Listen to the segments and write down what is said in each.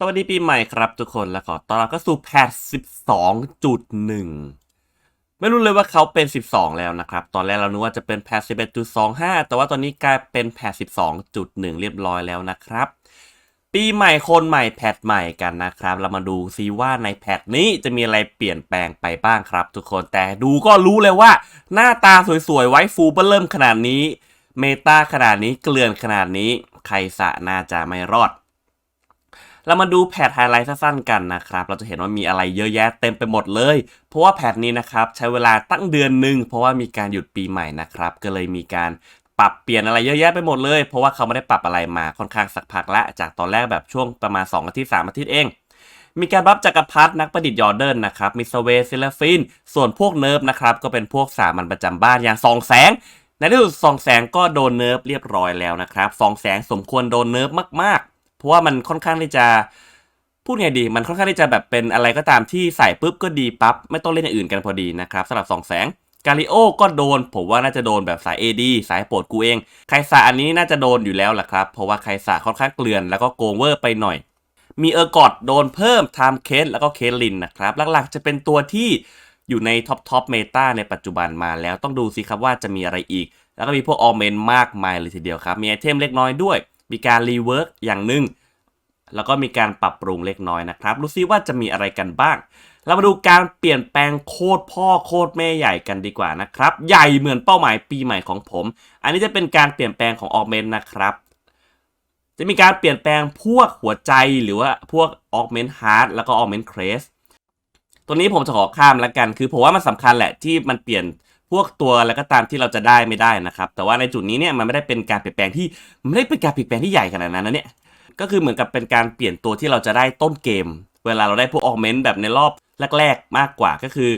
สวัสดีปีใหม่ครับทุกคนและขอต้อนรับเข้าสู่แพท12.1 ไม่รู้เลยว่าเขาเป็น 12 แล้วนะครับ ตอนแรกเรานึกว่าจะเป็นแพท11.25 แต่ว่าตอนนี้กลายเป็นแพท12.1 เรียบร้อยแล้วนะครับ ปีใหม่คนใหม่แพทใหม่กันนะครับ เรามาดูซิว่าในแพทนี้จะมีอะไรเปลี่ยนแปลงไปบ้างครับ ทุกคนแต่ดูก็รู้เลยว่า หน้าตาสวยๆไว้ฟูเบเริ่มขนาดนี้ เมตาขนาดนี้เกลื่อนขนาดนี้ใครสะน่าจะไม่รอด เรามาดูแพทไฮไลท์สั้นๆกันนะครับ เราจะเห็นว่ามีอะไรเยอะแยะเต็มไปหมดเลย เพราะว่าแพทนี้นะครับใช้เวลาตั้งเดือนหนึ่งเพราะว่ามีการหยุดปีใหม่นะครับ ก็เลยมีการปรับเปลี่ยนอะไรเยอะแยะไปหมดเลย เพราะว่าเขาไม่ได้ปรับอะไรมาค่อนข้างสักพักละ จากตอนแรกแบบช่วงประมาณ 2 อาทิตย์ 3 อาทิตย์เอง มีการบัฟจักรพรรดินักประดิษฐ์ยอร์เดินนะครับมิสเวเซลฟิน ส่วนพวกเนิร์ฟนะครับก็เป็นพวกสามัญประจำบ้านอย่างสองแสง ในที่สุดสองแสงก็โดนเนิร์ฟเรียบร้อยแล้วนะครับสองแสงสมควรโดนเนิร์ฟมากๆ เพราะว่ามันค่อนข้างที่จะพูดไงดี มันค่อนข้างที่จะแบบเป็นอะไรก็ตามที่ใส่ปุ๊บก็ดีปั๊บไม่ต้องเล่นอย่างอื่นกันพอดีนะครับสำหรับสองแสงกาลิโอก็โดน ผมว่าน่าจะโดนแบบสาย AD สายโปรดกูเอง ไคซาอันนี้น่าจะโดนอยู่แล้วแหละครับ เพราะว่าไคซาค่อนข้างเกลื่อนแล้วก็โกงเวอร์ไปหน่อย มีเออร์กอดโดนเพิ่มไทม์เคสแล้วก็เคสลินนะครับ หลักๆจะเป็นตัวที่อยู่ในท็อปท็อปเมตาในปัจจุบันมาแล้วต้องดูสิครับว่าจะมีอะไรอีก แล้วก็มีพวกออเมนมากมายเลยทีเดียวครับ มีไอเทมเล็กน้อยด้วย มีการรีเวิร์กอย่างหนึ่งแล้วก็มีการปรับปรุงเล็กน้อยนะครับดูซิว่าจะมีอะไรกันบ้าง เรามาดูการเปลี่ยนแปลงโคตรพ่อโคตรแม่ใหญ่กันดีกว่านะครับ ใหญ่เหมือนเป้าหมายปีใหม่ของผม อันนี้จะเป็นการเปลี่ยนแปลงของออ g เมนนะครับ จะมีการเปลี่ยนแปลงพวกหัวใจหรือว่าพวกออ g เมนฮาร์ดแล้วก็ออ g เมนเครสตัวนี้ผมจะขอข้ามแล้วกัน คือผมว่ามันสำคัญแหละที่มันเปลี่ยน พวกตัวแล้วก็ตามที่เราจะได้ไม่ได้นะครับ แต่ว่าในจุดนี้เนี่ยมันไม่ได้เป็นการเปลี่ยนแปลงที่ไม่ได้เป็นการเปลี่ยนแปลงที่ใหญ่ขนาดนั้นนะเนี่ยก็คือเหมือนกับเป็นการเปลี่ยนตัวที่เราจะได้ต้นเกม เวลาเราได้พวกออ g เมนต์แบบในรอบแรก ๆ มากกว่าก็คือ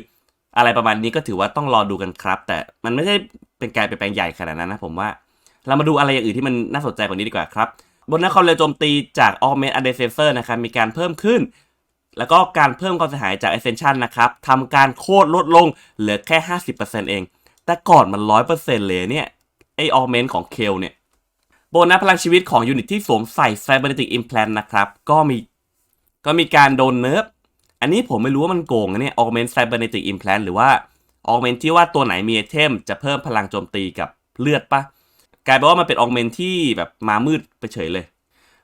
อะไรประมาณนี้ก็ถือว่าต้องรอดูกันครับ แต่มันไม่ใช่เป็นการเปลี่ยนแปลงใหญ่ขนาดนั้นนะผมว่า เรามาดูอะไรอย่างอื่นที่มันน่าสนใจกว่านี้ดีกว่าครับบนนักคอมเร็วโจมตีจากออ g เมนต์อะเดเซเซอร์นะครับมีการเพิ่มขึ้น แล้วก็การเพิ่มความเสียหายจาก Ascension นะครับทำการโคตรลดลงเหลือแค่ 50%เอง แต่ก่อนมัน 100%เลยเนี่ย ไอออเมนต์ของเคลเนี่ย โบนัสพลังชีวิตของยูนิตที่สวมใส่ Cybernetic Implant นะครับ ก็มีก็มีการโดนเนิร์ฟ อันนี้ผมไม่รู้ว่ามันโกงนะเนี่ย Augment Cybernetic Implant หรือว่า Augment ที่ว่าตัวไหนมีไอเทมจะเพิ่มพลังโจมตีกับเลือดปะกลายเป็นว่ามันเป็น Augment ที่แบบมามืดไปเฉยเลย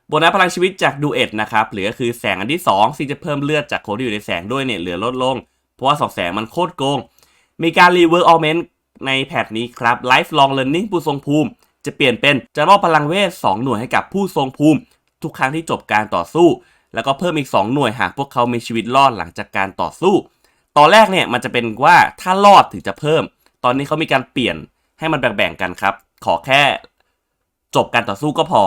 โบนัสพลังชีวิตจากดูเอ็ดนะครับเหรือคือแสงอันที่2ซึ่งจะเพิ่มเลือดจากคนที่อยู่ในแสงด้วยเนี่ยเหลือลดลง เพราะว่าสองแสงมันโคตรโกง มีการรีเวิร์กออเมนต์ในแพทนี้ครับ Lifelong Learning ผู้ทรงภูมิ จะเปลี่ยนเป็นจะมอบพลังเวท2หน่วยให้กับผู้ทรงภูมิ ทุกครั้งที่จบการต่อสู้ แล้วก็เพิ่มอีก 2 หน่วยหากพวกเขามีชีวิตรอดหลังจากการต่อสู้ ตอนแรกเนี่ยมันจะเป็นว่าถ้ารอดถึงจะเพิ่ม ตอนนี้เขามีการเปลี่ยนให้มันแบ่งๆกันครับ ขอแค่จบการต่อสู้ก็พอ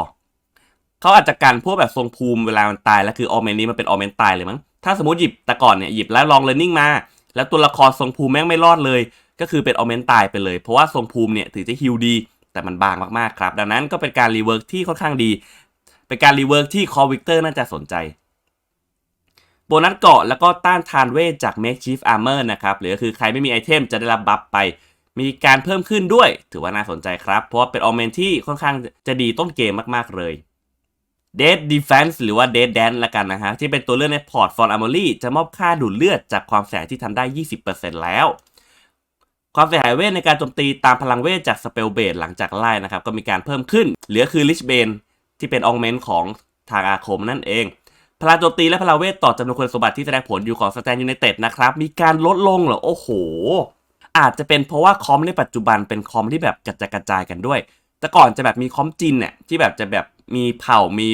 เขาอาจจะกันพวกแบบทรงภูมิเวลามันตายแล้วคือออเมนนี้มันเป็นออเมนตายเลยมั้งถ้าสมมติหยิบแต่ก่อนเนี่ยหยิบแล้วลองเล a ร์นิ่งมา แล้วตัวละครทรงภูมิแม่งไม่รอดเลย ก็คือเป็นออเมนตายไปเลย เพราะว่าทรงภูมิเนี่ยถึงจะฮิลดี แต่มันบางมากๆครับ ดังนั้นก็เป็นการรีเวิร์กที่ค่อนข้างดี เป็นการรีเวิร์กที่คอวิกเตอร์น่าจะสนใจโบนัสเกาะแล้วก็ต้านทานเวทจาก Makeshift Armor นะครับหรือคือใครไม่มีไอเทมจะได้รับบัฟไป มีการเพิ่มขึ้นด้วย ถือว่าน่าสนใจครับ เพราะว่าเป็นออเมนที่ค่อนข้างจะดีต้นเกมมากๆเลย Dead Defense หรือว่า Dead Dance ละกันนะฮะ ที่เป็นตัวเลือกในพอร์ต For Armory จะมอบค่าดูดเลือดจากความเสียหายที่ทำได้ 20%แล้ว ความเสียหายเวทในการโจมตีตามพลังเวทจาก Spell b a s e หลังจากไล่นะครับ ก็มีการเพิ่มขึ้น เหลือคือ Lich Bane ที่เป็นอ u เมนของทางอาคมนั่นเอง พลังโจมตีและพลังเวทต่อจำนวนคุณสมบัติที่แสดงผลอยู่ของสแตนยูไนเต็ดนะครับ มีการลดลงเหรอ โอ้โห อาจจะเป็นเพราะว่าคอมในปัจจุบันเป็นคอมที่แบบกระจายกระจายกันด้วย แต่ก่อนจะแบบมีคอมจินเนี่ยที่แบบจะแบบ มีเผ่ามี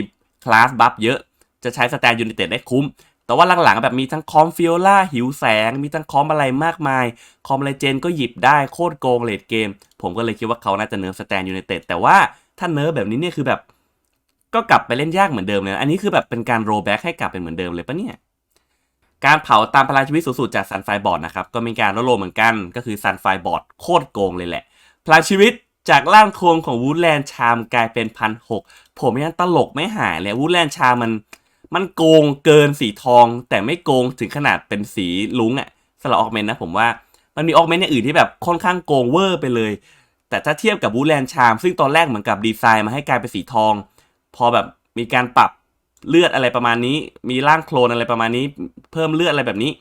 คลาสบัฟเยอะ จะใช้สแตนยูนิเต็ดได้คุ้ม แต่ว่าหลังๆแบบมีทั้งคอมฟิโอล่าหิวแสง มีทั้งคอมอะไรมากมาย คอมเลเจนก็หยิบได้โคตรโกงเลดเกม ผมก็เลยคิดว่าเขาน่าจะเนิร์ฟสแตนยูนิเต็ดแต่ว่าถ้าเนิร์ฟแบบนี้เนี่ยคือแบบ ก็กลับไปเล่นยากเหมือนเดิมเลยอันนี้คือแบบเป็นการโรแบ็กให้กลับเป็นเหมือนเดิมเลยปะเนี่ยการเผาตามพลังชีวิตสูงสุดจากซันไฟบอร์ดนะครับ ก็มีการลดลงเหมือนกัน ก็คือซันไฟบอร์ดโคตรโกงเลยแหละ พลังชีวิต จากร่างโครงของวูดแลนด์ชามกลายเป็นพันหกผมยังตลกไม่หายเลยวูดแลนด์ชามมัน มันโกงเกินสีทอง แต่ไม่โกงถึงขนาดเป็นสีลุ้งอะสำหรับออกเมนนะผมว่ามันมีออกเมนอย่างอื่นที่แบบค่อนข้างโกงเวอร์ไปเลย แต่ถ้าเทียบกับวูดแลนด์ชาม ซึ่งตอนแรกเหมือนกับดีไซน์มาให้กลายเป็นสีทอง พอแบบมีการปรับเลือดอะไรประมาณนี้ มีร่างโคลนอะไรประมาณนี้ เพิ่มเลือดอะไรแบบนี้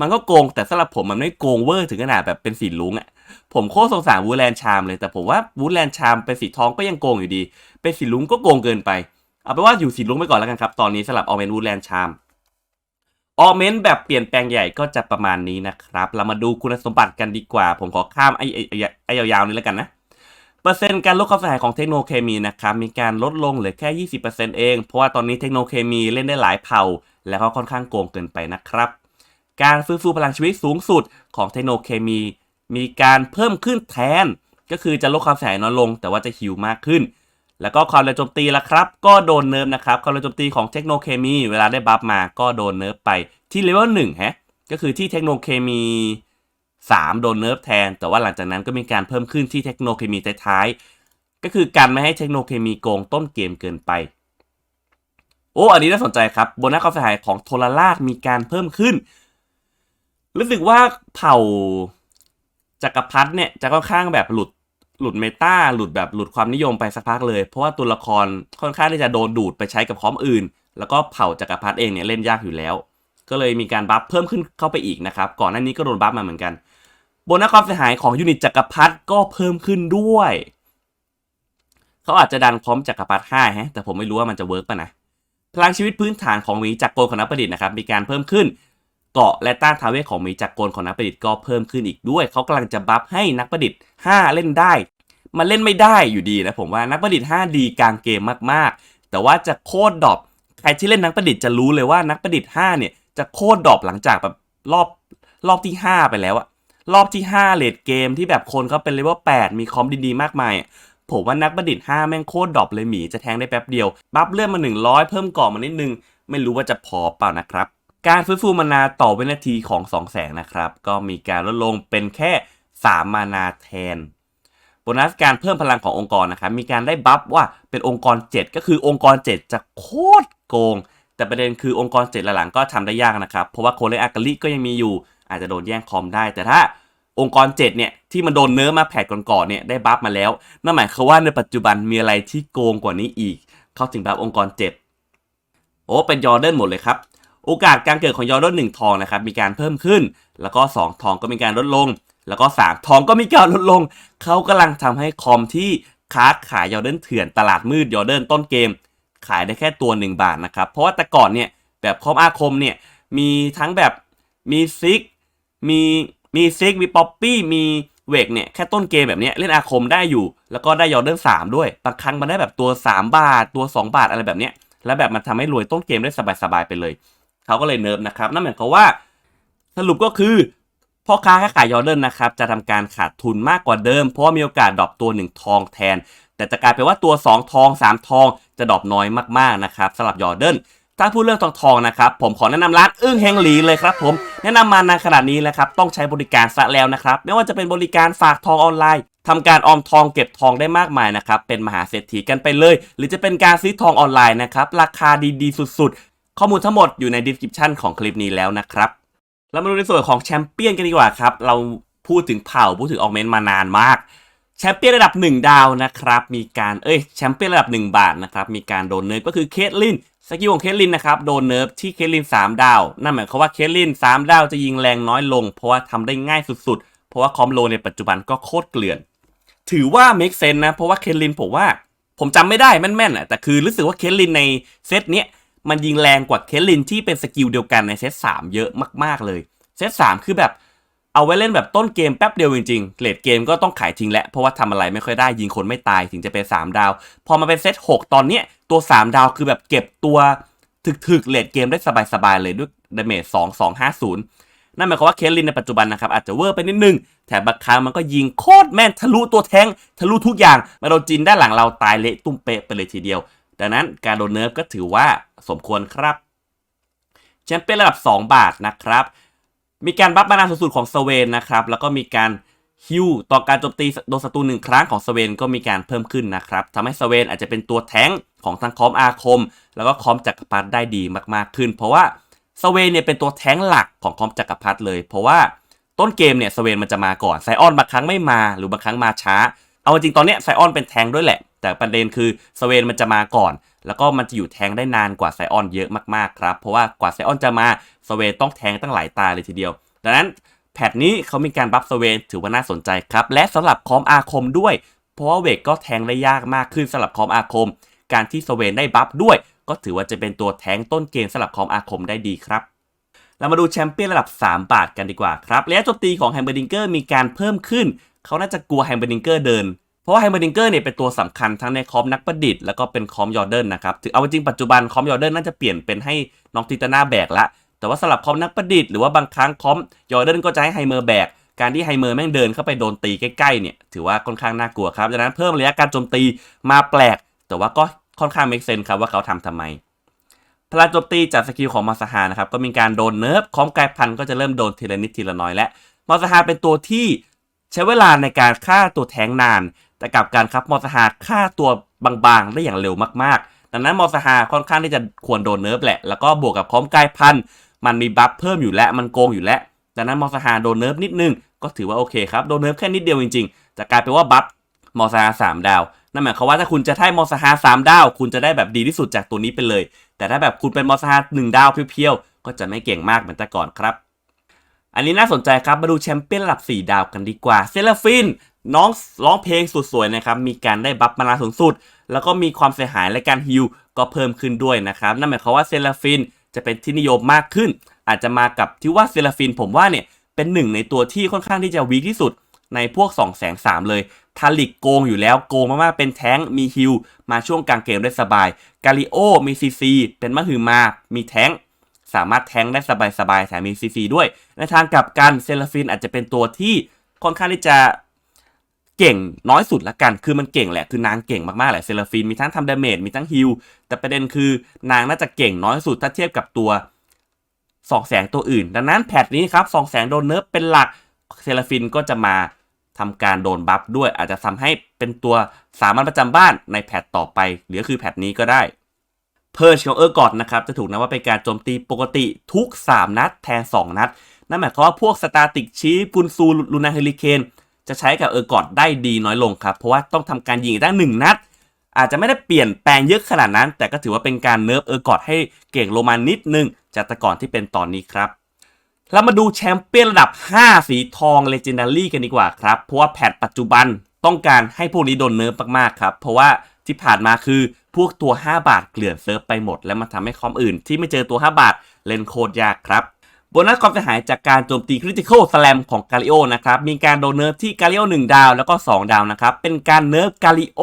มันก็โกงแต่สำหรับผมมันไม่โกงเวอร์ถึงขนาดแบบเป็นสีลุ้งอะ ผมโคตรสงสารวูแลนชามเลย แต่ผมว่าวูแลนชามเป็นสีทองก็ยังโกงอยู่ดี เป็นสีลุงก็โกงเกินไป เอาเป็นว่าอยู่สีลุงไปก่อนแล้วกันครับ ตอนนี้สำหรับออเมนวูแลนชามออเมนแบบเปลี่ยนแปลงใหญ่ก็จะประมาณนี้นะครับ เรามาดูคุณสมบัติกันดีกว่า ผมขอข้ามไอ้ไอ้ไอ้ยาวๆนี้แล้วกันนะ เปอร์เซ็นต์การลดความเสียหายของเทคโนเคมีนะครับมีการลดลงเหลือแค่ 20%เอง เพราะว่าตอนนี้เทคโนเคมีเล่นได้หลายเผ่า แล้วก็ค่อนข้างโกงเกินไปนะครับ การฟื้นฟูพลังชีวิตสูงสุดของเทคโนเคมี มีการเพิ่มขึ้นแทน ก็คือจะลดความเสียหายน้อยลง แต่ว่าจะฮิวมากขึ้น แล้วก็ความแรงโจมตีละครับ ก็โดนเนิร์ฟนะครับ ความแรงโจมตีของเทคโนเคมี เวลาได้บัฟมาก็โดนเนิร์ฟไปที่เลเวลหนึ่งฮะก็คือที่เทคโนเคมี 3 โดนเนิร์ฟแทน แต่ว่าหลังจากนั้นก็มีการเพิ่มขึ้นที่เทคโนเคมีท้ายๆก็คือการไม่ให้เทคโนเคมีโกงต้นเกมเกินไปโอ้อันนี้น่าสนใจครับโบนัสความเสียหายของโทรลาดมีการเพิ่มขึ้น รู้สึกว่าเผ่า จักรพรรดิเนี่ยจะค่อนข้างแบบหลุดหลุดเมตาหลุดแบบหลุดความนิยมไปสักพักเลย เพราะว่าตัวละครค่อนข้างที่จะโดนดูดไปใช้กับคอมอื่น แล้วก็เผ่าจักรพรรดิเองเนี่ยเล่นยากอยู่แล้ว ก็เลยมีการบัฟเพิ่มขึ้นเข้าไปอีกนะครับ ก่อนหน้านี้ก็โดนบัฟมาเหมือนกันโบนัสความเสียหายของยูนิตจักรพรรดิก็เพิ่มขึ้นด้วยเขาอาจจะดันพร้อมจักรพรรดิ5ฮะแต่ผมไม่รู้ว่ามันจะเวิร์กป่ะนะพลังชีวิตพื้นฐานของหมีจักรกลของนักประดิษฐ์นะครับมีการเพิ่มขึ้น เกาะและต้านทาเวทของหมีจักรกลของนักประดิษฐ์ก็เพิ่มขึ้นอีกด้วย เขากำลังจะบัฟให้นักประดิษฐ์ 5 เล่นได้ มันเล่นไม่ได้อยู่ดีนะผมว่านักประดิษฐ์5ดีกลางเกมมากๆ แต่ว่าจะโคตรดรอปใครที่เล่นนักประดิษฐ์จะรู้เลยว่านักประดิษฐ์5เนี่ยจะโคตรดรอปหลังจากแบบรอบรอบที่ 5 ไปแล้วอะรอบที่ 5เลดเกมที่แบบคนเขาเป็นเลเวล8มีคอมดีๆมากมายผมว่านักประดิษฐ์5แม่งโคตรดรอปเลยหมีจะแทงได้แป๊บเดียว บัฟเลื่อนมา 100 เพิ่มเกาะมานิดนึง ไม่รู้ว่าจะพอเปล่านะครับ การฟื้นฟูมานาต่อวินาทีของ2แสงนะครับ ก็มีการลดลงเป็นแค่ 3 มานาแทนโบนัสการเพิ่มพลังขององค์กรนะครับมีการได้บัฟว่าเป็นองค์กร 7 ก็คือองค์กร 7 จะโคตรโกง แต่ประเด็นคือองค์กร 7 หลังๆก็ทำได้ยากนะครับ เพราะว่าโคเลอากาลิก็ยังมีอยู่ อาจจะโดนแย่งคอมได้ แต่ถ้าองค์กร 7 เนี่ย ที่มันโดนเนื้อมาแผดก่อนๆเนี่ยได้บัฟมาแล้ว นั่นหมายความว่าในปัจจุบันมีอะไรที่โกงกว่านี้อีก เข้าถึงบัฟองค์กร 7 โอ้เป็นยอร์เดนหมดเลยครับ โอกาสการเกิดของยอร์เดนหนึ่งทองนะครับมีการเพิ่มขึ้น แล้วก็ 2 ทองก็มีการลดลง แล้วก็ 3 ทองก็มีการลดลง เขากำลังทำให้คอมที่ค้าขายยอร์เดนเถื่อนตลาดมืดยอร์เดนต้นเกม ขายได้แค่ตัว 1 บาทนะครับ เพราะว่าแต่ก่อนเนี่ยแบบคอมอาคมเนี่ยมีทั้งแบบมีซิกมีมีซิกมีป๊อปปี้มีเวกเนี่ยแค่ต้นเกมแบบนี้เล่นอาคมได้อยู่ แล้วก็ได้ยอร์เดน3ด้วยบางครั้งมันได้แบบตัว 3 บาทตัว 2 บาทอะไรแบบเนี้ยแล้วแบบมันทำให้รวยต้นเกมได้สบายๆไปเลย เขาก็เลยเนิร์ฟนะครับนั่นหมายความว่าสรุปก็คือพ่อค้าค้าขายยอร์เดนนะครับจะทำการขาดทุนมากกว่าเดิม เพราะว่ามีโอกาสดรอปตัว 1 ทองแทน แต่จะกลายเป็นว่าตัว 2 ทอง 3 ทองจะดรอปน้อยมากๆนะครับสำหรับยอร์เดนถ้าพูดเรื่องทองทองนะครับผมขอแนะนำร้านอึ้งแฮงหลีเลยครับผมแนะนำมานานขนาดนี้แล้วครับต้องใช้บริการซะแล้วนะครับไม่ว่าจะเป็นบริการฝากทองออนไลน์ทำการออมทองเก็บทองได้มากมายนะครับเป็นมหาเศรษฐีกันไปเลย หรือจะเป็นการซื้อทองออนไลน์นะครับราคาดีๆ สุด ข้อมูลทั้งหมดอยู่ใน description ของคลิปนี้แล้วนะครับเรามาดูในส่วนของแชมเปี้ยนกันดีกว่าครับ เราพูดถึงเผ่าพูดถึงออกเมนมานานมาก แชมเปี้ยนระดับ 1 ดาวนะครับ มีการ เอ้ย แชมเปี้ยนระดับ 1 บาทนะครับ มีการโดนเนิร์ฟก็คือเคทลิน สกิลของเคทลินนะครับ โดนเนิร์ฟที่เคทลิน 3 ดาว นั่นหมายความว่าเคทลิน 3 ดาวจะยิงแรงน้อยลง เพราะว่าทำได้ง่ายสุดๆ เพราะว่าคอมโลในปัจจุบันก็โคตรเกลื่อน ถือว่า make sense นะ เพราะว่าเคทลินผมว่า ผมจำไม่ได้แม่นๆอะแต่คือรู้สึกว่าเคทลินในเซตเนี้ย มันยิงแรงกว่าเคทลินที่เป็นสกิลเดียวกันในเซต3เยอะมากๆเลย เซต3คือแบบเอาไว้เล่นแบบต้นเกมแป๊บเดียวจริงๆเลดเกมก็ต้องขายทิ้งแหละ เพราะว่าทำอะไรไม่ค่อยได้ยิงคนไม่ตายถึงจะเป็น 3 ดาว พอมาเป็นเซต6ตอนเนี้ยตัว 3 ดาวคือแบบเก็บตัวถึกๆเลดเกมได้สบายๆเลยด้วยดาเมจ2 2 5 0 นั่นหมายความว่าเคสลินในปัจจุบันนะครับ อาจจะเวอร์ไปนิดนึงแถมบางครั้งมันก็ยิงโคตรแม่นทะลุตัวแทงทะลุทุกอย่าง มาโดนจินด้านหลังเราตายเละตุ้มเป๊ะไปเลยทีเดียว ดังนั้นการโดนเนิร์ฟก็ถือว่าสมควรครับแชมเปี้ยนระดับ 2 บาทนะครับ มีการบัฟมานาสูงสุดของสเวนนะครับ แล้วก็มีการฮิวต่อการโจมตีโดนศัตรูหนึ่งครั้งของสเวนก็มีการเพิ่มขึ้นนะครับทำให้สเวนอาจจะเป็นตัวแท้งของทั้งคอมอาคม แล้วก็คอมจักรพรรดิได้ดีมากๆขึ้น เพราะว่าสเวนเนี่ยเป็นตัวแท้งหลักของคอมจักรพรรดิเลย เพราะว่าต้นเกมเนี่ยสเวนมันจะมาก่อนไซออนบางครั้งไม่มาหรือบางครั้งมาช้า เอาจริงตอนเนี้ยไซออนเป็นแท้งด้วยแหละ แต่ประเด็นคือสเวนมันจะมาก่อน แล้วก็มันจะอยู่แทงได้นานกว่าไซออนเยอะมากๆครับ เพราะว่ากว่าไซออนจะมาสเวนต้องแทงตั้งหลายตาเลยทีเดียวดังนั้นแพทนี้เขามีการบัฟสเวนถือว่าน่าสนใจครับ และสำหรับคอมอาคมด้วย เพราะว่าเวกก็แทงได้ยากมากขึ้นสำหรับคอมอาคม การที่สเวนได้บัฟด้วย ก็ถือว่าจะเป็นตัวแทงต้นเกมสำหรับคอมอาคมได้ดีครับเรามาดูแชมเปี้ยนระดับ 3 บาทกันดีกว่าครับระยะโจมตีของแฮมเบอร์ดิงเกอร์มีการเพิ่มขึ้น เขาน่าจะกลัวแฮมเบอร์ดิงเกอร์เดิน เพราะว่าแฮเบอร์ดิงเกอร์เนี่ยเป็นตัวสำคัญทั้งในคอมนักประดิษฐ์แล้วก็เป็นคอมยอร์เดนนะครับถึงเอาจริงปัจจุบันคอมยอร์เดนน่าจะเปลี่ยนเป็นให้น้องติตาน่าแบกละแต่ว่าสำหรับคอมนักประดิษฐ์หรือว่าบางครั้งคอมยอร์เดนก็จะให้ไฮเมอร์แบกการที่ไฮเมอร์แม่งเดินเข้าไปโดนตีใกล้ๆเนี่ยถือว่าค่อนข้างน่ากลัวครับดังนั้นเพิ่มระยะการโจมตีมาแปลก แต่ว่าก็ค่อนข้างเมกเซนครับว่าเขาทำทำไมพลังโจมตีจากสกิลของมาสฮานะครับก็มีการโดนเนิร์ฟคอมกลายพันก็จะเริ่มโดนทีละนิดทีละน้อยและมาสฮาเป็นตัวที่ใช้เวลาในการฆ่าตัวแทงนาน แต่กลับการครับมอสฮาฆ่าตัวบางๆ ได้อย่างเร็วมากๆ ดังนั้นมอสฮาค่อนข้างที่จะควรโดนเนิร์ฟแหละ แล้วก็บวกกับคอมกายพันธุ์มันมีบัฟเพิ่มอยู่แล้วมันโกงอยู่แล้วดังนั้นมอสฮาโดนเนิร์ฟนิดนึง ก็ถือว่าโอเคครับ โดนเนิร์ฟแค่นิดเดียวจริงๆจะกลายเป็นว่าบัฟมอสฮาสามดาวนั่นหมายความว่าถ้าคุณจะได้มอสฮาสามดาว คุณจะได้แบบดีที่สุดจากตัวนี้ไปเลย แต่ถ้าแบบคุณเป็นมอสฮาหนึ่งดาวเพียวๆก็จะไม่เก่งมากเหมือนแต่ก่อนครับอันนี้น่าสนใจครับ มาดูแชมเปี้ยนระดับ 4 ดาวกันดีกว่า เซลฟิน น้องร้องเพลงสุดสวยนะครับ มีการได้บัฟมานาสูงสุด แล้วก็มีความเสียหายและการฮิลก็เพิ่มขึ้นด้วยนะครับ นั่นหมายความว่าเซลฟินจะเป็นที่นิยมมากขึ้น อาจจะมากับที่ว่าเซลฟินผมว่าเนี่ยเป็นหนึ่งในตัวที่ค่อนข้างที่จะวีคที่สุดในพวก2 0 0 0 0 3เลยทาลิกโกงอยู่แล้วโกงมากๆเป็นแท้งมีฮิลมาช่วงกลางเกมได้สบาย กาลิโอมีซีซีเป็นมะฮือมา มีแท้งสามารถแท้งได้สบายๆแถมมีซีซีด้วย ในทางกลับกันเซลฟินอาจจะเป็นตัวที่ค่อนข้างที่จะ เก่งน้อยสุดละกัน คือมันเก่งแหละ คือนางเก่งมากๆแหละเซลฟินมีทั้งทำดาเมจ มีทั้งฮิล แต่ประเด็นคือนางน่าจะเก่งน้อยสุดถ้าเทียบกับตัวสองแสงตัวอื่น ดังนั้นแพทนี้ครับสองแสงโดนเนิร์ฟเป็นหลัก เซลฟินก็จะมาทำการโดนบัฟด้วย อาจจะทำให้เป็นตัวสามัญประจำบ้านในแพทต่อไป หรือคือแพทนี้ก็ได้เพอร์ชของเออร์กอดนะครับจะถูกนับว่าเป็นการโจมตีปกติทุก 3 นัดแทน 2 นัด นั่นหมายความว่าพวกสตาติกชีฟุนซูลูนาเฮลิเคน จะใช้กับเออร์กอดได้ดีน้อยลงครับ เพราะว่าต้องทำการยิงได้งหนึ่งนัด อาจจะไม่ได้เปลี่ยนแปลงเยอะขนาดนั้น แต่ก็ถือว่าเป็นการเนิร์ฟเออร์กอดให้เก่งลงมานิดนึง จากแต่ก่อนที่เป็นตอนนี้ครับเรามาดูแชมเปี้ยนระดับ 5 สีทองเลเจนดารี่กันดีกว่าครับ เพราะว่าแพทปัจจุบันต้องการให้พวกนี้โดนเนิร์ฟมากๆครับ เพราะว่าที่ผ่านมาคือพวกตัว 5 บาทเกลื่อนเซิร์ฟไปหมด และมันทำให้คอมอื่น ที่ไม่เจอตัว 5 บาทเล่นโคตรยากครับ โบนัสความเสียหายจากการโจมตีคริติคอลสแลมของกาลิโอนะครับ มีการโดนเนิร์ฟที่กาลิโอ1ดาวแล้วก็ 2 ดาวนะครับ เป็นการเนิร์ฟกาลิโอ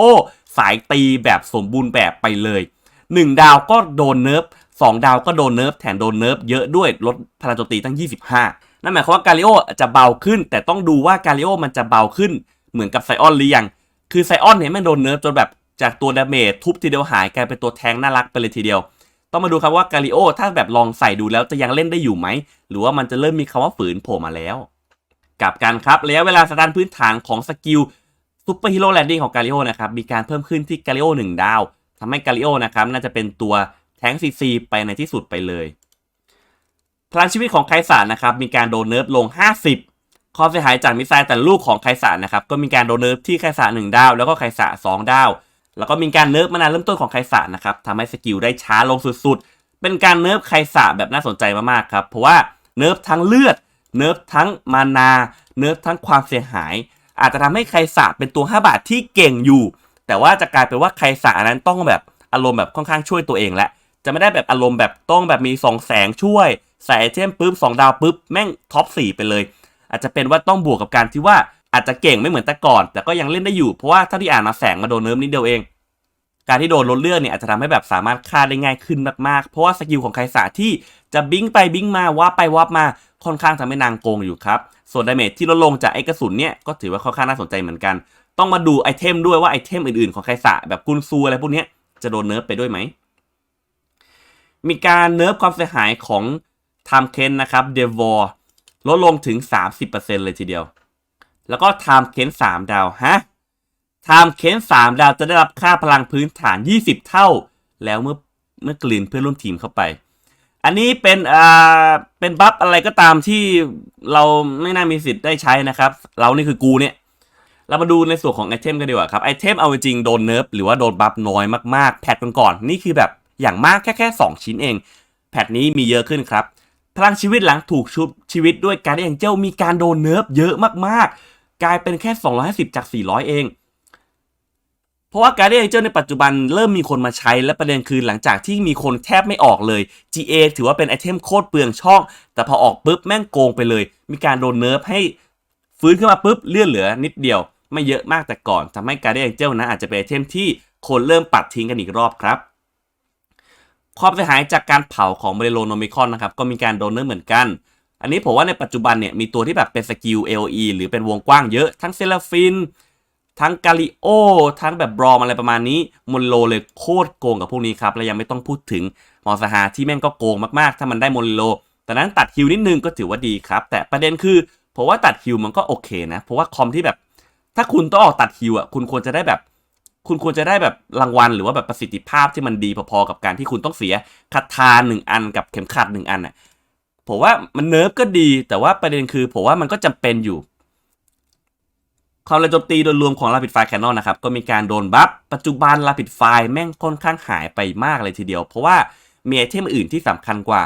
สายตีแบบสมบูรณ์แบบไปเลย 1 ดาวก็โดนเนิร์ฟ2ดาวก็โดนเนิร์ฟแถมโดนเนิร์ฟเยอะด้วยลดพลังโจมตีตั้ง 25 นั่นหมายความว่ากาลิโอจะเบาขึ้น แต่ต้องดูว่ากาลิโอมันจะเบาขึ้นเหมือนกับไซออนหรือยัง คือไซออนเนี่ยแม่โดนเนิร์ฟจนแบบจากตัวดาเมจทุบทีเดียวหายกลายเป็นตัวแทงน่ารักไปเลยทีเดียว ต้องมาดูครับว่ากาลิโอถ้าแบบลองใส่ดูแล้วจะยังเล่นได้อยู่ไหม หรือว่ามันจะเริ่มมีคำว่าฝืนโผล่มาแล้ว กลับกันครับระยะเวลาสตาร์พื้นฐานของสกิลซูเปอร์ฮีโร่แลนดิ้งของกาลิโอนะครับมีการเพิ่มขึ้นที่กาลิโอหนึ่งดาวทำให้กาลิโอนะครับน่าจะเป็นตัวแทงซีซีไปในที่สุดไปเลยพลังชีวิตของไคสารนะครับมีการโดนเนิร์ฟลง 50ความเสียหายจากมิสไซล์แต่ละลูกของไคสารนะครับก็มีการโดนเนิร์ฟที่ไคสาร1ดาว แล้วก็ไคสาร2ดาว แล้วก็มีการเนิร์ฟมานานเริ่มต้นของไคสารนะครับทำให้สกิลได้ช้าลงสุดๆ เป็นการเนิร์ฟไคสาแบบน่าสนใจมากๆครับ เพราะว่าเนิร์ฟทั้งเลือด เนิร์ฟทั้งมานา เนิร์ฟทั้งความเสียหาย อาจจะทำให้ไคสาเป็นตัว 5 บาทที่เก่งอยู่ แต่ว่าจะกลายเป็นว่าไคสารนั้นต้องแบบอารมณ์แบบค่อนข้างช่วยตัวเองและ จะไม่ได้แบบอารมณ์แบบต้องแบบมี 2 แสงช่วย ใส่ไอเทมปุ๊บ2ดาวปุ๊บแม่งท็อป4ไปเลย อาจจะเป็นว่าต้องบวกกับการที่ว่า อาจจะเก่งไม่เหมือนแต่ก่อน แต่ก็ยังเล่นได้อยู่เพราะว่าถ้าที่อ่านมาแสงมาโดนเนิร์ฟนิดเดียวเอง การที่โดนลดเลือดเนี่ยอาจจะทำให้แบบสามารถฆ่าได้ง่ายขึ้นมากๆ เพราะว่าสกิลของไคสาที่จะบิงไปบิงมาวับไปวับมาค่อนข้างทำให้นางโกงอยู่ครับส่วนดาเมจที่ลดลงจากไอกระสุนเนี่ยก็ถือว่าค่อนข้างน่าสนใจเหมือนกัน ต้องมาดูไอเทมด้วยว่าไอเทมอื่นๆของไคสาแบบกุนซูอะไรพวกนี้จะโดนเนิร์ฟไปด้วยไหมมีการเนิร์ฟความเสียหายของไทม์เคนนะครับเดวอร์ลดลงถึง 30%เลยทีเดียว แล้วก็ไทม์เค้น3ดาวฮะไทม์เค้น3ดาวจะได้รับค่าพลังพื้นฐาน 20 เท่า แล้วเมื่อเมื่อกลืนเพื่อนร่วมทีมเข้าไป อันนี้เป็นอ่าเป็นบัฟอะไรก็ตามที่เราไม่น่ามีสิทธิ์ได้ใช้นะครับ เรานี่คือกูเนี่ยเรามาดูในส่วนของไอเทมกันดีกว่าครับไอเทมเอาจริงโดนเนิร์ฟหรือว่าโดนบัฟน้อยมากๆ แพทก่อนๆนี่คือแบบอย่างมากแค่แค่ 2 ชิ้นเอง แพทนี้มีเยอะขึ้นครับพลังชีวิตหลังถูกชุบชีวิตด้วยการเองเจ้ามีการโดนเนิร์ฟเยอะมากๆ กลายเป็นแค่ 250 จาก 400 เอง เพราะว่าการเองเจ้าในปัจจุบันเริ่มมีคนมาใช้และประเด็นคือหลังจากที่มีคนแทบไม่ออกเลย GA ถือว่าเป็นไอเทมโคตรเปลืองช่อง แต่พอออกปุ๊บแม่งโกงไปเลย มีการโดนเนิร์ฟให้ฟื้นขึ้นมาปุ๊บเลื่อนเหลือนิดเดียว ไม่เยอะมากแต่ก่อนทำให้การเองเจ้านะอาจจะเป็นไอเทมที่คนเริ่มปัดทิ้งกันอีกรอบครับความเสียหายจากการเผาของเบรโลโนมิคอนนะครับก็มีการโดนเนื้อเหมือนกัน อันนี้ผมว่าในปัจจุบันเนี่ยมีตัวที่แบบเป็นสกิล AOE หรือเป็นวงกว้างเยอะทั้งเซลฟินทั้งกาลิโอทั้งแบบบรอมอะไรประมาณนี้มอนโลเลยโคตรโกงกับพวกนี้ครับ และยังไม่ต้องพูดถึงมอสฮาที่แม่งก็โกงมากๆ ถ้ามันได้มอนโล แต่นั้นตัดฮิวนิดนึงก็ถือว่าดีครับ แต่ประเด็นคือผมว่าตัดฮิวมันก็โอเคนะ เพราะว่าคอมที่แบบ ถ้าคุณต้องออกตัดฮิวอะคุณควรจะได้แบบ คุณควรจะได้แบบรางวัล หรือว่าแบบประสิทธิภาพที่มันดีพอๆกับการที่คุณต้องเสียคาถาหนึ่งอันกับเข็มขัดหนึ่งอันอะ ผมว่ามันเนิร์ฟก็ดี แต่ว่าประเด็นคือ ผมว่ามันก็จำเป็นอยู่ ความระโจมตีโดยรวมของ Rapid Fire Cannon นะครับ ก็มีการโดนบัฟ ปัจจุบัน Rapid Fire แม่งค่อนข้างหายไปมากเลยทีเดียว เพราะว่ามีไอเทมอื่นที่สำคัญกว่า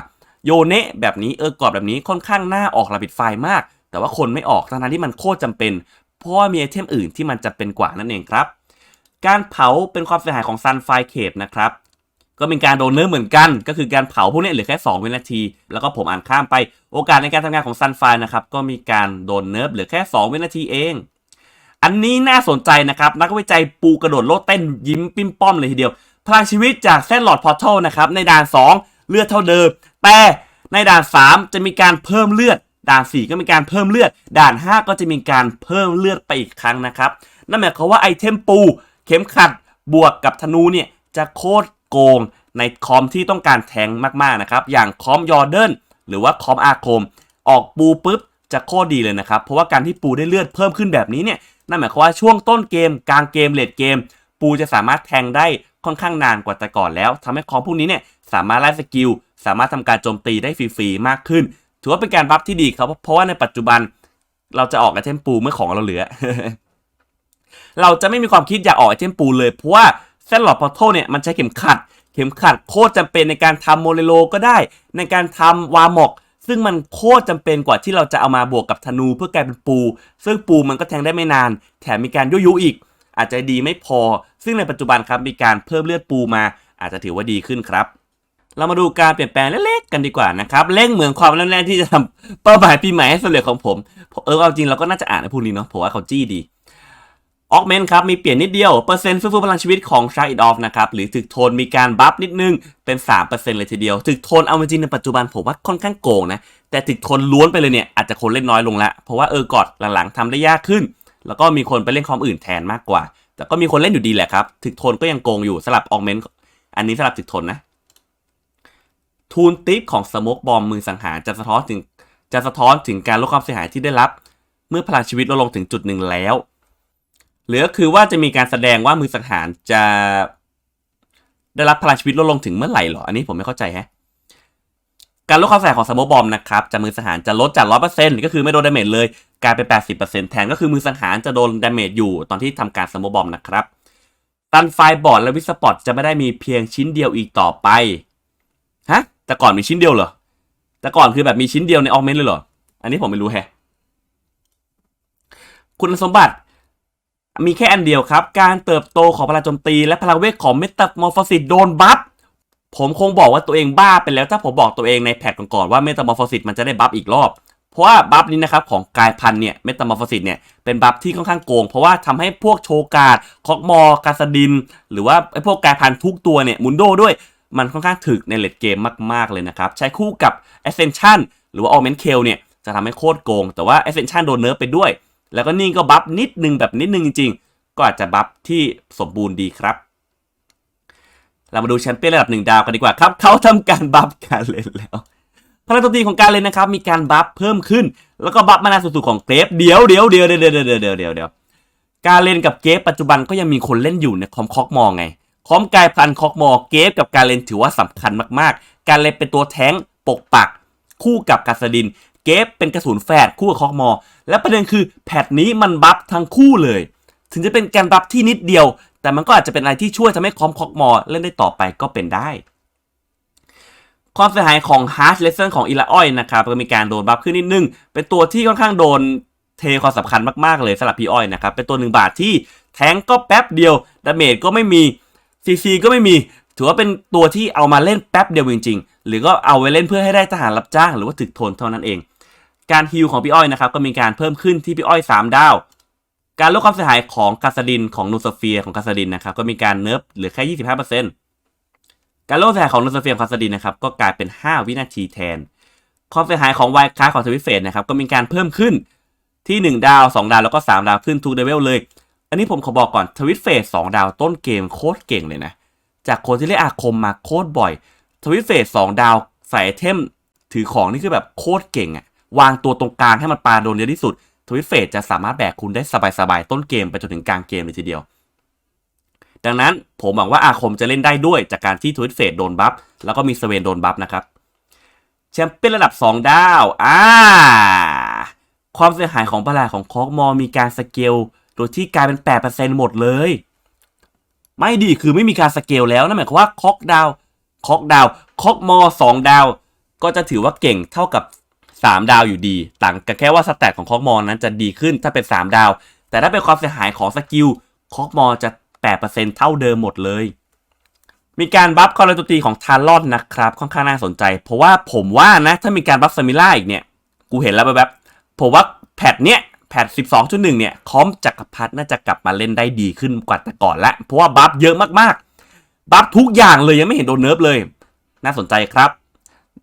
โยเนะแบบนี้เออกรอบแบบนี้ค่อนข้างน่าออก Rapid Fire มาก แต่ว่าคนไม่ออกทั้งที่มันโคตรจำเป็น เพราะว่ามีไอเทมอื่นที่มันจะเป็นกว่านั่นเองครับ การเผาเป็นความเสียหายของ Sunfire Cave นะครับ ก็เป็นการโดนเนื้อเหมือนกัน ก็คือการเผาพวกนี้เหลือแค่ 2 วินาที แล้วก็ผมอ่านข้ามไป โอกาสในการทำงานของ Sunfire นะครับ ก็มีการโดนเนิร์ฟเหลือแค่ 2 วินาทีเอง อันนี้น่าสนใจนะครับ นักวิจัยปูกระโดดโลดเต้นยิ้มปิ้มป้อมเลยทีเดียว พลังชีวิตจากเส้นหลอดพอร์ทัลนะครับ ในด่าน 2 เลือดเท่าเดิม แต่ในด่าน 3 จะมีการเพิ่มเลือด ด่าน 4 ก็มีการเพิ่มเลือด ด่าน 5 ก็จะมีการเพิ่มเลือดไปอีกครั้งนะครับ นั่นหมายความว่าไอเทมปู เข็มขัดบวกกับธนูเนี่ยจะโคตร โกงในคอมที่ต้องการแทงมากๆนะครับ อย่างคอมยอร์เดนหรือว่าคอมอาคม ออกปูปุ๊บจะโคตรดีเลยนะครับ เพราะว่าการที่ปูได้เลือดเพิ่มขึ้นแบบนี้เนี่ยนั่นหมายความว่าช่วงต้นเกม กลางเกมเลดเกม ปูจะสามารถแทงได้ค่อนข้างนานกว่าแต่ก่อนแล้วทำให้คอมพวกนี้เนี่ยสามารถไล่สกิลสามารถทำการโจมตีได้ฟรีๆมากขึ้น ถือว่าเป็นการบัฟที่ดีครับเพราะว่าในปัจจุบันเราจะออกไอเทมปูเมื่อของเราเหลือ เราจะไม่มีความคิดอยากออกไอเทมปูเลยเพราะว่า เส้นหลอดพอร์ทัลเนี่ยมันใช้เข็มขัด เข็มขัดโคตรจำเป็นในการทำโมเรโลก็ได้ ในการทำวาหมอกซึ่งมันโคตรจำเป็นกว่าที่เราจะเอามาบวกกับธนูเพื่อกลายเป็นปู ซึ่งปูมันก็แทงได้ไม่นาน แถมมีการยุยุอีก อาจจะดีไม่พอ ซึ่งในปัจจุบันครับมีการเพิ่มเลือดปูมา อาจจะถือว่าดีขึ้นครับ เรามาดูการเปลี่ยนแปลงเล็กๆกันดีกว่านะครับเร่งเหมือนความแน่ๆที่จะทำเป้าหมายปีใหม่ให้สำเร็จของผม เออเอาจริงเราก็น่าจะอ่านในพวกนี้เนาะผมว่าเขาจี้ดี ออกเมนครับมีเปลี่ยนนิดเดียว เปอร์เซ็นต์ฟื้นฟูพลังชีวิตของชาอิดอฟนะครับหรือถึกโทนมีการบัฟนิดนึงเป็น 3%เลยทีเดียว ถึกโทนเอาจริงในปัจจุบันผมว่าค่อนข้างโกงนะ แต่ถึกโทนล้วนไปเลยเนี่ยอาจจะคนเล่นน้อยลงละ เพราะว่าเออกอดหลังๆทำได้ยากขึ้น แล้วก็มีคนไปเล่นคอมอื่นแทนมากกว่า แต่ก็มีคนเล่นอยู่ดีแหละครับ ถึกโทนก็ยังโกงอยู่สลับออกเมนอันนี้สลับถึกโทนนะ ทูนติปของสโมกบอมมือสังหารจะสะท้อนถึงจะสะท้อนถึงการลดความเสียหายที่ได้รับ เมื่อพลังชีวิตลดลงถึงจุดหนึ่งแล้ว เหลือคือว่าจะมีการแสดงว่ามือสังหารจะ ได้รับพลังชีวิตลดลงถึงเมื่อไหร่หรอ อันนี้ผมไม่เข้าใจแฮะ การลดความเสียหายของสโมบอมนะครับจากมือสังหารจะลดจาก100%ก็คือไม่โดนดาเมจเลยกลายเป็น80%แทนก็คือมือสังหารจะโดนดาเมจอยู่ตอนที่ทำการสโมบอมนะครับตันไฟบอร์ดและวิสปอร์ตจะไม่ได้มีเพียงชิ้นเดียวอีกต่อไปฮะแต่ก่อนมีชิ้นเดียวเหรอแต่ก่อนคือแบบมีชิ้นเดียวในออกเมนเลยเหรอ อันนี้ผมไม่รู้แฮะ คุณสมบัติ มีแค่อันเดียวครับ การเติบโตของพลังโจมตีและพลังเวทของเมตามอร์ฟอสิตโดนบัฟผมคงบอกว่าตัวเองบ้าไปแล้วถ้าผมบอกตัวเองในแพทก่อนๆว่าเมตามอร์ฟอสิตมันจะได้บัฟอีกรอบ เพราะว่าบัฟนี้นะครับของกายพันธุ์เนี่ยเมตามอร์ฟอสิตเนี่ยเป็นบัฟที่ค่อนข้างโกง เพราะว่าทำให้พวกโชกาดคอกมอกาสดิน หรือว่าไอพวกกายพันธุ์ทุกตัวเนี่ยมุนโดด้วยมันค่อนข้างถึกในเลดเกมมากๆเลยนะครับใช้คู่กับ Ascension หรือว่า Augment k เนี่ยจะทำให้โคตรโกง แต่ว่า Ascension โดนเนิร์ฟไปด้วย แล้วก็นี่ก็บัฟนิดนึงแบบนิดนึงจริง ๆ ก็อาจจะบัฟที่สมบูรณ์ดีครับ เรามาดูแชมเปี้ยนระดับหนึ่งดาวกันดีกว่าครับ เขาทำการบัฟการเล่นแล้วพลังโจมตีของการเล่นนะครับ มีการบัฟเพิ่มขึ้น แล้วก็บัฟมานาสุดๆของเกรฟเดี๋ยวเดี๋ยวเดี๋ยวเดี๋ยวเดี๋ยวเดี๋ยวเดี๋ยวเดี๋ยวเดียวการเล่นกับเกรฟปัจจุบันก็ยังมีคนเล่นอยู่ในคอมคอกมองไงคอมกายพันคอกมอเกฟกับการเล่นถือว่าสำคัญมากๆ การเล่นเป็นตัวแท้งปกปักคู่กับกาสดิน เกฟเป็นกระสุนแฝดคู่กับคอกมอ และประเด็นคือแพทนี้มันบัฟทั้งคู่เลย ถึงจะเป็นการบัฟที่นิดเดียว แต่มันก็อาจจะเป็นอะไรที่ช่วยทำให้คอมคอกมอเล่นได้ต่อไปก็เป็นได้ ความเสียหายของ Hard Lesson ของอีลาอ้อยนะครับก็มีการโดนบัฟขึ้นนิดนึง เป็นตัวที่ค่อนข้างโดนเทความสำคัญมากๆเลยสำหรับพี่อ้อยนะครับเป็นตัวหนึ่งบาทที่แทงก็แป๊บเดียวดาเมจก็ไม่มีซีซีก็ไม่มีถือว่าเป็นตัวที่เอามาเล่นแป๊บเดียวจริงๆ หรือก็เอาไว้เล่นเพื่อให้ได้ทหารรับจ้างหรือว่าถึกทนเท่านั้นเอง การฮิลของพี่อ้อยนะครับก็มีการเพิ่มขึ้นที่พี่อ้อย 3 ดาว การลดความเสียหายของกาสดินของนูโซเฟียของกาสดินนะครับก็มีการเนิร์ฟเหลือแค่ 25%การลดความเสียหายของนูโซเฟียของกาสดินนะครับก็กลายเป็น 5 วินาทีแทน ความเสียหายของไวคาของทวิเฟสนะครับก็มีการเพิ่มขึ้นที่ 1 ดาว 2 ดาวแล้วก็ 3 ดาวขึ้นทุกเลเวลเลย อันนี้ผมขอบอกก่อนทวิตเฟส2ดาวต้นเกมโคตรเก่งเลยนะ จากคนที่เล่นอาคมมาโคตรบ่อยทวิตเฟสสองดาวใส่เทมถือของนี่คือแบบโคตรเก่งอะ วางตัวตรงกลางให้มันปาโดนเยอะที่สุดทวิตเฟสจะสามารถแบกคุณได้สบายๆ ต้นเกมไปจนถึงกลางเกมเลยทีเดียว ดังนั้นผมหวังว่าอาคมจะเล่นได้ด้วยจากการที่ทวิตเฟสโดนบัฟแล้วก็มีสเวนโดนบัฟนะครับแชมเปี้ยนระดับ 2 ดาวอ่าความเสียหายของปลาของคอกมอมีการสเกลโดยที่กลายเป็น 8%หมดเลย ไม่ดีคือไม่มีการสเกลแล้วนั่นหมายความว่าคอกดาวคอกดาวคอกมอสองดาว ก็จะถือว่าเก่งเท่ากับ 3 ดาวอยู่ดี ต่างกันแค่ว่าสแตทของคอกมอนั้นจะดีขึ้นถ้าเป็น 3 ดาว แต่ถ้าเป็นความเสียหายของสกิลคอกมอจะ 8%เท่าเดิมหมดเลย มีการบัฟคอร์รตุตีของทารอนนะครับ ค่อนข้างน่าสนใจ เพราะว่าผมว่านะถ้ามีการบัฟซามิล่าอีกเนี่ย กูเห็นแล้วแบบผมว่าแพทเนี้ยแพท 12.1 เนี่ยคอมจักรพรรดิน่าจะกลับมาเล่นได้ดีขึ้นกว่าแต่ก่อนละเพราะว่าบัฟเยอะมากๆบัฟทุกอย่างเลยยังไม่เห็นโดนเนิร์ฟเลย น่าสนใจครับ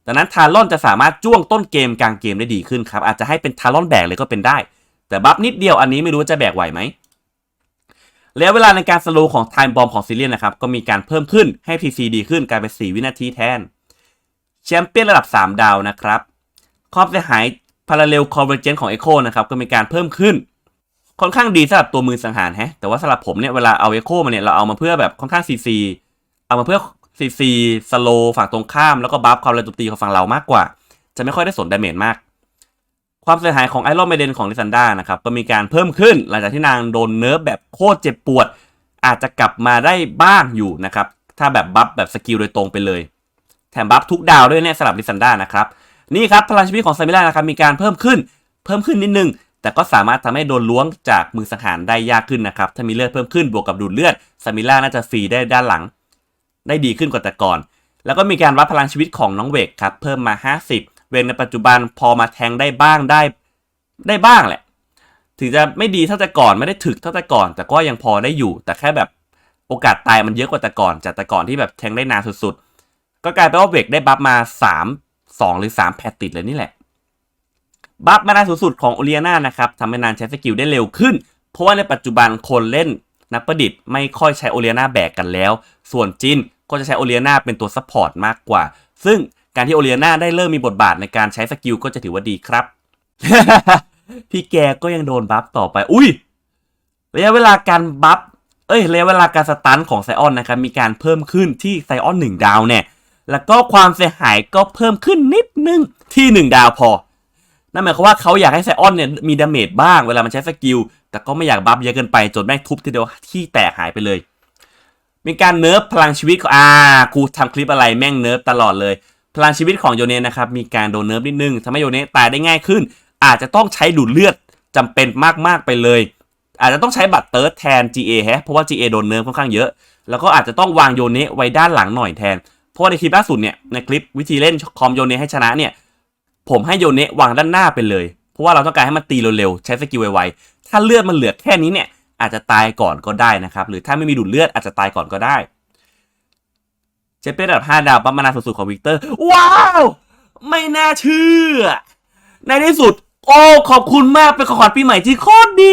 ดังนั้นทารอนจะสามารถจ้วงต้นเกมกลางเกมได้ดีขึ้นครับอาจจะให้เป็นทารอนแบกเลยก็เป็นได้ แต่บัฟนิดเดียวอันนี้ไม่รู้ว่าจะแบกไหวไหมแล้วเวลาในการสโลว์ของ Time Bomb ของซีเรียนนะครับก็มีการเพิ่มขึ้นให้ PC ดีขึ้นกลายเป็น 4 วินาทีแทนแชมเปี้ยนระดับ 3 ดาวนะครับความเสียหาย Parallel Convergence ของ Echo นะครับก็มีการเพิ่มขึ้น ค่อนข้างดีสำหรับตัวมือสังหารฮะแต่ว่าสำหรับผมเนี่ยเวลาเอา Echo มาเนี่ยเราเอามาเพื่อแบบค่อนข้าง CC เอามาเพื่อ CC สโลฝั่งตรงข้ามแล้วก็บัฟความเร็วโจมตีของฝั่งเรามากกว่า จะไม่ค่อยได้สนดาเมจมาก ความเสียหายของไอรอนเมเดนของลิซันดานะครับก็มีการเพิ่มขึ้นหลังจากที่นางโดนเนิร์ฟแบบโคตรเจ็บปวด อาจจะกลับมาได้บ้างอยู่นะครับถ้าแบบบัฟแบบสกิลโดยตรงไปเลย แถมบัฟทุกดาวด้วยเนี่ยสำหรับลิซันดานะครับนี่ครับพลังชีวิตของซามิล่านะครับมีการเพิ่มขึ้นเพิ่มขึ้นนิดนึงแต่ก็สามารถทำให้โดนล้วงจากมือสังหารได้ยากขึ้นนะครับถ้ามีเลือดเพิ่มขึ้นบวกกับดูดเลือดซามิล่าน่าจะฟรีได้ด้านหลัง ได้ดีขึ้นกว่าแต่ก่อน แล้วก็มีการวัดพลังชีวิตของน้องเวกครับ เพิ่มมา 50 เวกในปัจจุบันพอมาแทงได้บ้างได้ได้บ้างแหละ ถึงจะไม่ดีเท่าแต่ก่อนไม่ได้ถึกเท่าแต่ก่อน แต่ก็ยังพอได้อยู่ แต่แค่แบบโอกาสตายมันเยอะกว่าแต่ก่อน จากแต่ก่อนที่แบบแทงได้นานสุดๆ ก็กลายเป็นว่าเวกได้บัฟมา 3 2 หรือ 3 แพทติดเลยนี่แหละ บัฟมานานสูงสุดของโอเลียนานะครับทำให้นานใช้สกิลได้เร็วขึ้น เพราะว่าในปัจจุบันคนเล่น นักประดิษฐ์ไม่ค่อยใช้โอเลียนาแบกกันแล้ว ส่วนจินก็จะใช้โอเลียนาเป็นตัวซัพพอร์ตมากกว่า ซึ่งการที่โอเลียนาได้เริ่มมีบทบาทในการใช้สกิลก็จะถือว่าดีครับ พี่แกก็ยังโดนบัฟต่อไป อุ้ยระยะเวลาการบัฟ เอ้ยระยะเวลาการสตันของไซออนนะครับมีการเพิ่มขึ้นที่ไซออนหนึ่งดาวเนี่ย แล้วก็ความเสียหายก็เพิ่มขึ้นนิดนึงที่หนึ่งดาวพอ นั่นหมายความว่าเขาอยากให้ไซออนเนี่ยมีดาเมจบ้างเวลามันใช้สกิล แต่ก็ไม่อยากบัฟเยอะเกินไปจนแม่งทุบทีเดียวที่แตกหายไปเลย มีการเนิร์ฟพลังชีวิตของอ่ากูทำคลิปอะไรแม่งเนิร์ฟตลอดเลย พลังชีวิตของโยเนะนะครับมีการโดนเนิร์ฟนิดนึงทำให้โยเนะตายได้ง่ายขึ้น อาจจะต้องใช้ดูดเลือดจำเป็นมากๆไปเลย อาจจะต้องใช้บัตรเติร์ดแทน GA ฮะเพราะว่า GA โดนเนิร์ฟค่อนข้างเยอะ แล้วก็อาจจะต้องวางโยเนะไว้ด้านหลังหน่อยแทน เพราะในคลิปล่าสุดเนี่ยในคลิปวิธีเล่นคอมโยเนะให้ชนะเนี่ย ผมให้โยเนะวางด้านหน้าไปเลย เพราะว่าเราต้องการให้มันตีเร็วๆ ใช้สกิลไวๆ ถ้าเลือดมันเหลือแค่นี้เนี่ยอาจจะตายก่อนก็ได้นะครับ หรือถ้าไม่มีดูดเลือดอาจจะตายก่อนก็ได้ เจเป็นระดับ 5 ดาวปั๊มมานาสุดๆของวิกเตอร์ ว้าว ไม่น่าเชื่อ ในที่สุด โอ้ ขอบคุณมากเป็นของขวัญปีใหม่ที่โคตรดี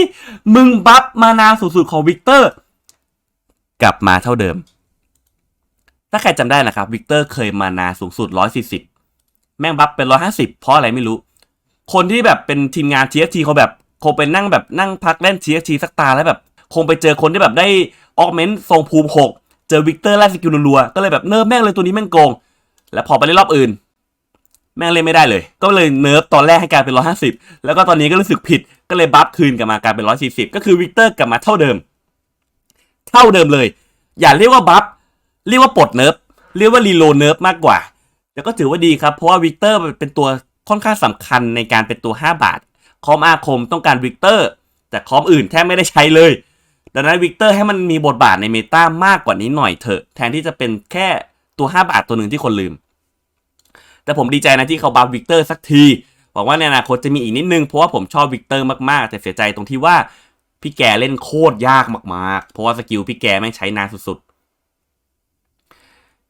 มึงบัฟมานาสุดๆของวิกเตอร์ กลับมาเท่าเดิม ถ้าใครจำได้นะครับวิกเตอร์เคยมานาสูงสุด 140 แม่งบัฟเป็น150เพราะอะไรไม่รู้ คนที่แบบเป็นทีมงาน TFT เขาแบบคงไปนั่งแบบนั่งพักเล่น TFT สักตาแล้วแบบคงไปเจอคนที่แบบได้ออกเมนต์ทรงภูมิ6เจอวิกเตอร์ไล่สกิลรัวๆก็เลยแบบเนิร์ฟแม่งเลยตัวนี้แม่งโกง แล้วพอไปเล่นรอบอื่น แม่งเล่นไม่ได้เลย ก็เลยเนิร์ฟตอนแรกให้กลายเป็น150แล้วก็ตอนนี้ก็รู้สึกผิดก็เลยบัฟคืนกลับมากลายเป็น140ก็คือวิกเตอร์กลับมาเท่าเดิม เท่าเดิมเลย อย่าเรียกว่าบัฟเรียกว่าปลดเนิร์ฟเรียกว่ารีโลเนิร์ฟมากกว่า แต่ก็ถือว่าดีครับ เพราะว่าวิกเตอร์เป็นตัวค่อนข้างสำคัญในการเป็นตัว 5 บาท คอมอาคมต้องการวิกเตอร์แต่คอมอื่นแทบไม่ได้ใช้เลย ดังนั้นวิกเตอร์ให้มันมีบทบาทในเมตามากกว่านี้หน่อยเถอะ แทนที่จะเป็นแค่ตัว 5 บาทตัวหนึ่งที่คนลืม แต่ผมดีใจนะที่เขาบัฟวิกเตอร์สักทีหวังว่าในอนาคตจะมีอีกนิดนึงเพราะว่าผมชอบวิกเตอร์มากๆ แต่เสียใจตรงที่ว่าพี่แกเล่นโคตรยากมากๆ เพราะว่าสกิลพี่แกแม่งใช้นานสุด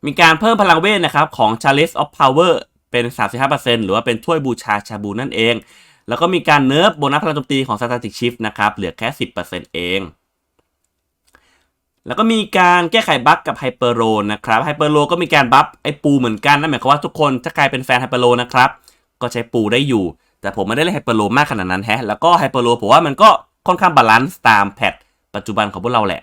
มีการเพิ่มพลังเวทนะครับของ Chalice of Power เป็น 35%หรือว่าเป็นถ้วยบูชาชาบูนั่นเอง แล้วก็มีการเนิร์ฟโบนัสพลังโจมตีของ Static Shift นะครับ เหลือแค่ 10%เอง แล้วก็มีการแก้ไขบั๊กกับไฮเปอร์โ e นะครับไฮเปอร์โ e ก็มีการบัฟไอปูเหมือนกันนั่นหมายความว่าทุกคนถ้ากลายเป็นแฟนไฮเปอร์โ e นะครับ ก็ใช้ปูได้อยู่ แต่ผมไม่ได้เล่นไฮเปอร์โ e มากขนาดนั้นแฮะแล้วก็ไฮเปอร์โ e ผมว่ามันก็ค่อนข้างบาลานซ์ตามแพทปัจจุบันของพวกเราแหละ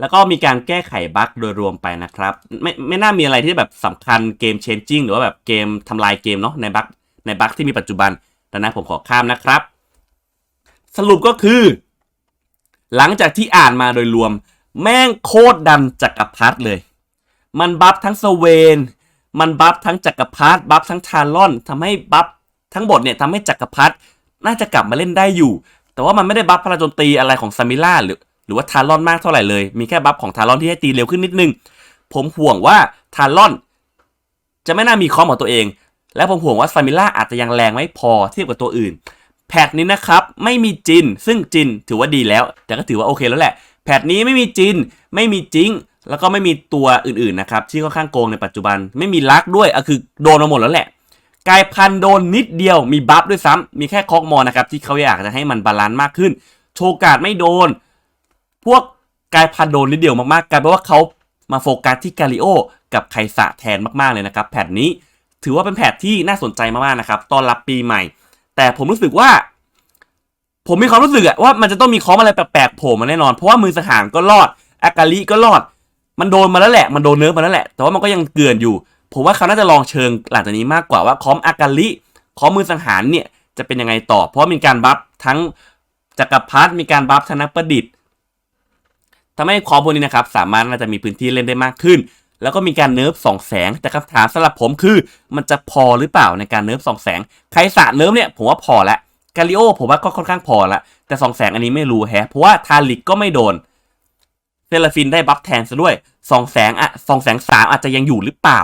แล้วก็มีการแก้ไขบั๊กโดยรวมไปนะครับ ไม่ไม่น่ามีอะไรที่แบบสำคัญเกมเชนจิ้งหรือว่าแบบเกมทำลายเกมเนาะในบั๊กในบั๊กที่มีปัจจุบันดังนั้นผมขอข้ามนะครับ สรุปก็คือ หลังจากที่อ่านมาโดยรวม แม่งโคตรดันจักรพรรดิเลย มันบัฟทั้งสเวน มันบัฟทั้งจักรพรรดิบัฟทั้งทารอนทำให้บัฟทั้งบทเนี่ยทำให้จักรพรรดิน่าจะกลับมาเล่นได้อยู่ แต่ว่ามันไม่ได้บัฟพลังโจมตีอะไรของซามิล่าหรือ รือว่าทารอนมากเท่าไหร่เลย มีแค่บัฟของทารอนที่ให้ตีเร็วขึ้นนิดนึง ผมห่วงว่าทารอน จะไม่น่ามีคอมของตัวเอง และผมห่วงว่าซามิล่าอาจจะยังแรงไม่พอเทียบกับตัวอื่น แพทนี้นะครับไม่มีจิน ซึ่งจินถือว่าดีแล้ว แต่ก็ถือว่าโอเคแล้วแหละ แพทนี้ไม่มีจิน ไม่มีจิงแล้วก็ไม่มีตัวอื่นๆนะครับที่ค่อนข้างโกงในปัจจุบัน ไม่มีลักด้วยอะคือโดนมาหมดแล้วแหละกายพันโดนนิดเดียวมีบัฟด้วยซ้ำมีแค่คอกมอนะครับที่เขาอยากจะให้มันบาลานซ์มากขึ้น โชกาดไม่โดน พวกกายพันโดนนิดเดียวมากๆกลายเป็นว่าเขามาโฟกัสที่กาลิโอกับไคสะแทนมากๆเลยนะครับแพทนี้ถือว่าเป็นแพทที่น่าสนใจมากๆนะครับตอนรับปีใหม่ แต่ผมรู้สึกว่า ผมมีความรู้สึกอะว่ามันจะต้องมีคอมอะไรแปลกๆโผล่มาแน่นอน เพราะว่ามือสหารก็รอดอากาลิก็รอด มันโดนมาแล้วแหละ มันโดนเนื้อมาแล้วแหละ แต่ว่ามันก็ยังเกลื่อนอยู่ ผมว่าเขาน่าจะลองเชิงหลังจากนี้มากกว่าว่าคอมอากาลิคอมมือสังหารเนี่ยจะเป็นยังไงต่อ เพราะมีการบัฟทั้งจักรพรรดิมีการบัฟทั้งนักประดิษฐ์ ทำให้คอมพวกนี้นะครับสามารถน่าจะมีพื้นที่เล่นได้มากขึ้น แล้วก็มีการเนิร์ฟสองแสง แต่คำถามสำหรับผมคือ มันจะพอหรือเปล่าในการเนิร์ฟสองแสงใครสะเนิร์ฟเนี่ยผมว่าพอแล้วกาลิโอผมว่าก็ค่อนข้างพอละแต่สองแสงอันนี้ไม่รู้แฮะเพราะว่าทาริกก็ไม่โดนเซลฟินได้บัฟแทนซะด้วยสองแสงอะสองแสงสามอาจจะยังอยู่หรือเปล่า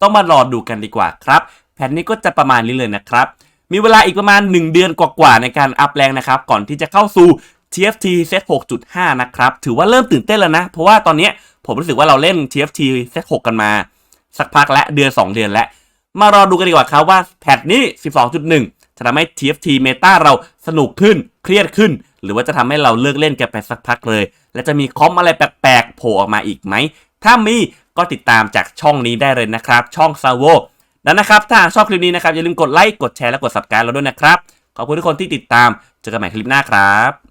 ต้องมารอดูกันดีกว่าครับแผนนี้ก็จะประมาณนี้เลยนะครับมีเวลาอีกประมาณ 1 เดือนกว่าๆในการอัพแรงนะครับ ก่อนที่จะเข้าสู่ TFT Set 6.5 นะครับ ถือว่าเริ่มตื่นเต้นแล้วนะ เพราะว่าตอนนี้ผมรู้สึกว่าเราเล่น TFT Set 6กันมา สักพักและเดือน 2 เดือนแล้วมารอดูกันดีกว่าครับว่าแพทนี้ 12.1 จะทำให้ TFT Meta เราสนุกขึ้น เครียดขึ้น หรือว่าจะทำให้เราเลิกเล่นกันไปสักพักเลย และจะมีคอมอะไรแปลกๆโผล่ออกมาอีกไหม ถ้ามีก็ติดตามจากช่องนี้ได้เลยนะครับ ช่อง s a v o แล้วนะครับ ถ้าชอบคลิปนี้นะครับ อย่าลืมกดไลค์ กดแชร์ และกด subscribe เราด้วยนะครับ ขอบคุณทุกคนที่ติดตาม เจอกันใหม่คลิปหน้าครับ